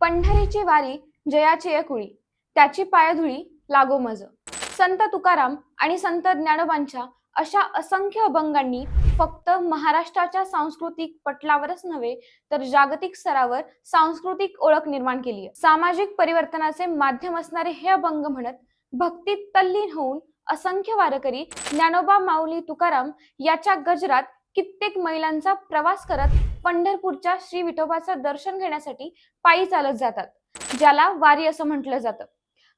पंढरीची वारी जयाची एकुळी त्याची पायधुळी लागो मज संत तुकाराम आणि संत ज्ञानोबांच्या अशा असंख्य अभंगांनी फक्त महाराष्ट्राच्या सांस्कृतिक पटलावरच नव्हे तर जागतिक स्तरावर सांस्कृतिक ओळख निर्माण केली आहे. सामाजिक परिवर्तनाचे माध्यम असणारे हे अभंग म्हणत भक्तीत तल्लीन होऊन असंख्य वारकरी ज्ञानोबा माऊली तुकाराम याच्या गजरात कित्येक महिलांचा प्रवास करत पंढरपूरच्या श्री विठोबाचं दर्शन घेण्यासाठी पायी चालत जातात ज्याला वारी असं म्हटलं जातं.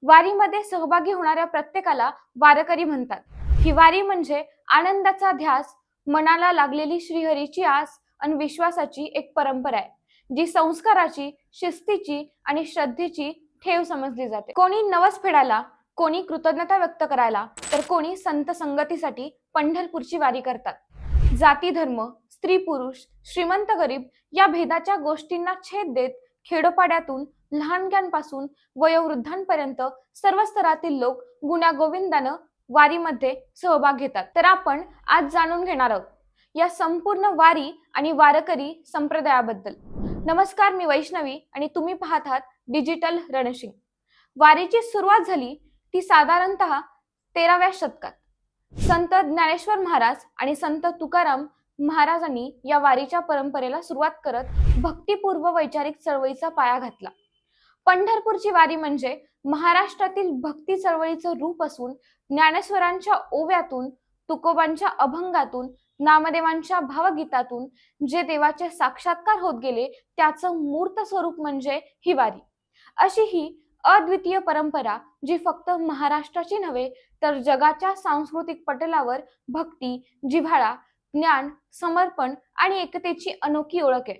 वारीमध्ये सहभागी होणाऱ्या प्रत्येकाला वारकरी म्हणतात. ही वारी म्हणजे आनंदाचा ध्यास मनाला लागलेली श्रीहरीची आस आणि विश्वासाची एक परंपरा आहे जी संस्काराची शिस्तीची आणि श्रद्धेची ठेव समजली जाते. कोणी नवस फेडायला कोणी कृतज्ञता व्यक्त करायला तर कोणी संत संगतीसाठी पंढरपूरची वारी करतात. जाती धर्म स्त्री पुरुष श्रीमंत गरीब या भेदाच्या गोष्टींना छेद देत खेडोपाड्यातून लहानग्यांपासून वयोवृद्धांपर्यंत सर्व स्तरातील लोक गुण्यागोविंदानं वारीमध्ये सहभाग घेतात. तर आपण आज जाणून घेणार आहोत या संपूर्ण वारी आणि वारकरी संप्रदायाबद्दल. नमस्कार मी वैष्णवी आणि तुम्ही पाहत आहात डिजिटल रणशिंग. वारीची सुरुवात झाली ती साधारणतः तेराव्या शतकात. संत ज्ञानेश्वर महाराज आणि संत तुकाराम महाराजांनी या वारीच्या परंपरेला सुरुवात करत भक्तिपूर्व वैचारिक चळवळीचा पाया घातला. पंढरपूरची वारी म्हणजे महाराष्ट्रातील भक्ती चळवळीचं रूप असून ज्ञानेश्वरांच्या ओव्यातून तुकोबांच्या अभंगातून नामदेवांच्या भावगीतातून जे देवाचे साक्षात्कार होत गेले त्याचं मूर्त स्वरूप म्हणजे ही वारी. अशी ही अद्वितीय परंपरा जी फक्त महाराष्ट्राची नव्हे तर जगाच्या सांस्कृतिक पटलावर भक्ती जिव्हाळा ज्ञान समर्पण आणि एकतेची अनोखी ओळख आहे.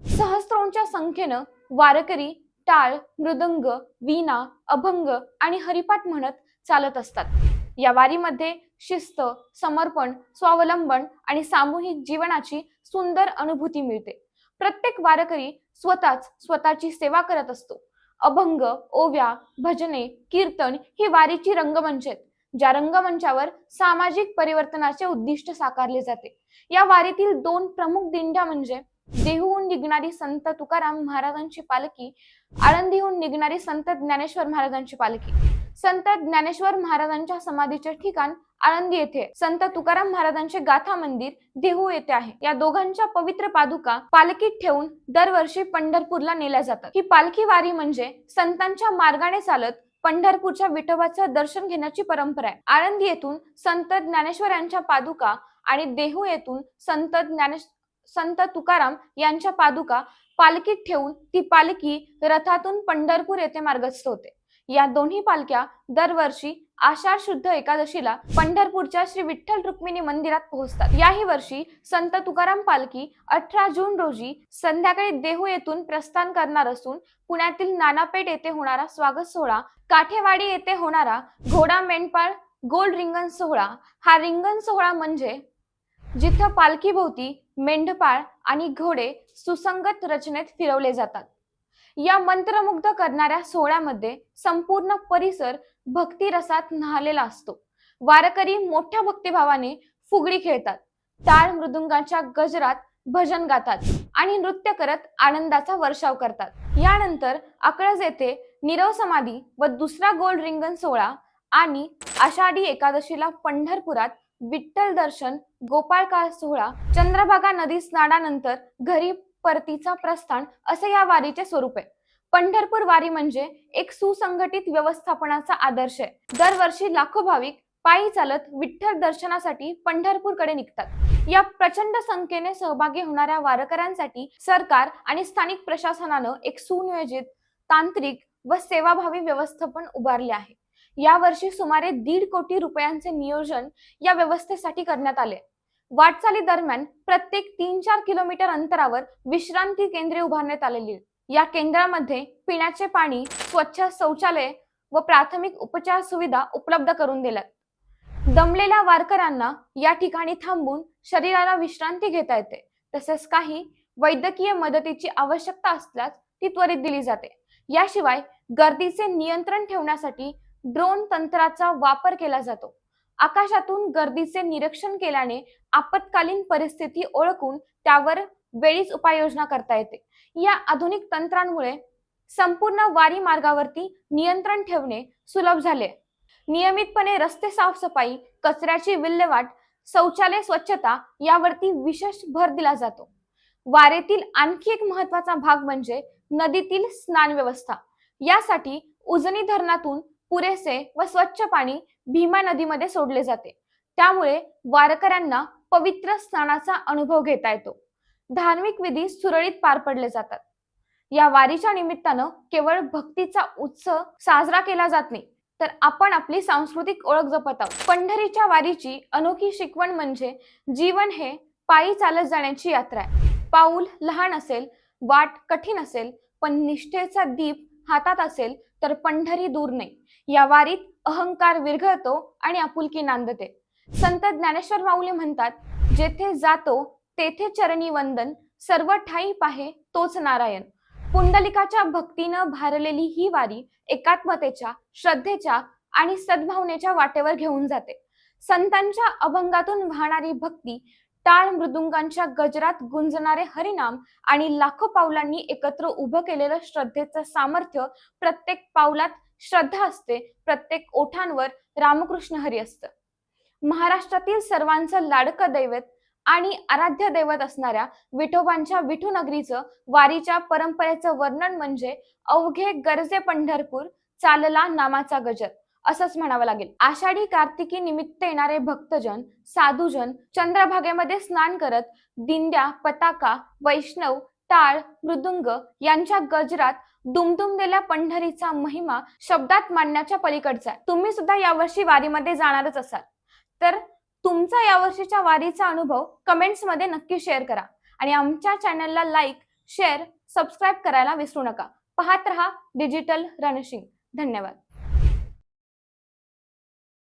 सहस्त्रोंच्या संख्येनं वारकरी टाळ मृदंग वीणा अभंग आणि हरिपाठ म्हणत चालत असतात. या वारीमध्ये शिस्त समर्पण स्वावलंबन आणि सामूहिक जीवनाची सुंदर अनुभूती मिळते. प्रत्येक वारकरी स्वतःच स्वतःची सेवा करत असतो. अभंग ओव्या भजने कीर्तन ही वारीची रंगमंच आहेत ज्या रंगमंचावर सामाजिक परिवर्तनाचे उद्दिष्ट साकारले जाते. या वारीतील दोन प्रमुख दिंड्या म्हणजे देहूहून निघणारी संत तुकाराम महाराजांची पालखी आळंदीहून निघणारी संत ज्ञानेश्वर महाराजांची पालखी. संत ज्ञानेश्वर महाराजांच्या समाधीचे ठिकाण आळंदी येथे संत तुकाराम महाराजांचे गाथा मंदिर देहू येथे आहे. या दोघांच्या पवित्र पादुका पालखीत ठेवून दरवर्षी पंढरपूरला नेल्या जातात. ही पालखी वारी म्हणजे संतांच्या मार्गाने चालत पंढरपूरच्या विठोबाचं दर्शन घेण्याची परंपरा आहे. आळंदी येथून संत ज्ञानेश्वर यांच्या पादुका आणि देहू येथून संत ज्ञानेश संत तुकाराम यांच्या पादुका पालखीत ठेवून ती पालखी रथातून पंढरपूर येथे मार्गस्थ होते. या दोन्ही पालख्या दरवर्षी आषाढ शुद्ध एकादशीला पंढरपूरच्या श्री विठ्ठल रुक्मिणी मंदिरात पोहोचतात. याही वर्षी संत तुकाराम पालखी अठरा जून रोजी संध्याकाळी देहू येथून प्रस्थान करणार असून पुण्यातील नानापेठ येथे होणारा स्वागत सोहळा काठेवाडी येथे होणारा घोडा मेंढपाळ गोल रिंगण सोहळा हा रिंगण सोहळा म्हणजे जिथं पालखीभोवती मेंढपाळ आणि घोडे सुसंगत रचनेत फिरवले जातात. या मंत्रमुग्ध करणाऱ्या सोहळ्यामध्ये संपूर्ण परिसर भक्तिरसात न्हालेला असतो. वारकरी मोठ्या भक्तिभावाने फुगडी खेळतात. टाळ मृदुंगाच्या गजरात भजन गातात आणि नृत्य करत आनंदाचा वर्षाव करतात. यानंतर अकळज येथे निरव समाधी व दुसरा गोल रिंगण सोहळा आणि आषाढी एकादशीला पंढरपुरात विठ्ठल दर्शन गोपाळकाळ सोहळा चंद्रभागा नदी स्नानानंतर घरी परतीचा प्रस्थान असे या वारीचे स्वरूप आहे. पंढरपूर वारी म्हणजे एक सुसंघटित व्यवस्थापनाचा आदर्श आहे. दरवर्षी लाखो भाविक पायी चालत विठ्ठल दर्शनासाठी पंढरपूरकडे निघतात. या प्रचंड संख्येने सहभागी होणाऱ्या वारकऱ्यांसाठी सरकार आणि स्थानिक प्रशासनानं एक सुनियोजित तांत्रिक व सेवाभावी व्यवस्थापन उभारले आहे. यावर्षी सुमारे दीड कोटी रुपयांचे नियोजन या व्यवस्थेसाठी करण्यात आले. वाटचाली दरम्यान प्रत्येक तीन चार किलोमीटर अंतरावर विश्रांती केंद्रे उभारण्यात आलेली आहेत. या केंद्रामध्ये पिण्याचे पाणी स्वच्छ शौचालय व प्राथमिक उपचार सुविधा उपलब्ध करून दिल्यात दमलेल्या वारकऱ्यांना या ठिकाणी थांबून शरीराला विश्रांती घेता येते. तसेच काही वैद्यकीय मदतीची आवश्यकता असल्यास ती त्वरित दिली जाते. याशिवाय गर्दीचे नियंत्रण ठेवण्यासाठी ड्रोन तंत्राचा वापर केला जातो. आकाशातून गर्दीचे निरीक्षण केल्याने आपत्कालीन परिस्थिती ओळखून त्यावर वेळीच उपाययोजना करता येते. या आधुनिक तंत्रांमुळे संपूर्ण वारी मार्गावरती नियंत्रण ठेवणे सुलभ झाले. नियमितपणे रस्ते साफसफाई कचऱ्याची विल्हेवाट शौचालय स्वच्छता यावरती विशेष भर दिला जातो. वारेतील आणखी एक महत्त्वाचा भाग म्हणजे नदीतील स्नान व्यवस्था. यासाठी उजनी धरणातून पुरेसे व स्वच्छ पाणी भीमा नदीमध्ये सोडले जाते. त्यामुळे वारकऱ्यांना पवित्र स्नानाचा अनुभव घेता येतो. धार्मिक विधी सुरळीत पार पडले जातात. या वारीच्या निमित्तानं केवळ भक्तीचा उत्सव साजरा केला जात नाही तर आपण आपली सांस्कृतिक ओळख जपत आहोत. पंढरीच्या वारीची अनोखी शिकवण म्हणजे जीवन हे पायी चालत जाण्याची यात्रा आहे. पाऊल लहान असेल वाट कठीण असेल पण निष्ठेचा दीप हातात असेल तर पंढरी दूर नाही. या वारीत अहंकार विरघळतो आणि आपुलकी नांदते. संत ज्ञानेश्वर माऊली म्हणतात जेथे जातो तेथे चरणी वंदन सर्व ठाई पाहे तोच नारायण. पुंडलिकाच्या भक्तीनं भारलेली ही वारी एकात्मतेच्या श्रद्धेच्या आणि सद्भावनेच्या वाटेवर घेऊन जाते. संतांच्या अभंगातून वाहणारी भक्ती टाळ मृदुंगांच्या गजरात गुंजणारे हरिनाम आणि लाखो पावलांनी एकत्र उभं केलेलं श्रद्धेचं सामर्थ्य प्रत्येक पावलात श्रद्धा असते प्रत्येक ओठांवर रामकृष्ण हरी असतं. महाराष्ट्रातील सर्वांचं लाडकं दैवत आणि आराध्य दैवत असणाऱ्या विठोबांच्या विठूनगरीचं वारीच्या परंपरेचं वर्णन म्हणजे अवघे गरजे पंढरपूर चालला नामाचा गजर. असंच म्हणावं लागेल. आषाढी कार्तिकी निमित्त येणारे भक्तजन साधूजन चंद्रभागेमध्ये स्नान करत दिंड्या पताका वैष्णव टाळ मृदुंग यांच्या गजरात दुमदुमलेल्या पंढरीचा महिमा शब्दात मांडण्याच्या पलीकडचा आहे. तुम्ही सुद्धा यावर्षी वारीमध्ये जाणारच असाल. तर तुमचा यावर्षीच्या वारीचा अनुभव कमेंट्समध्ये नक्की शेअर करा आणि आमच्या चॅनलला लाईक शेअर सबस्क्राईब करायला विसरू नका. पाहत रहा डिजिटल रणशिंग. धन्यवाद.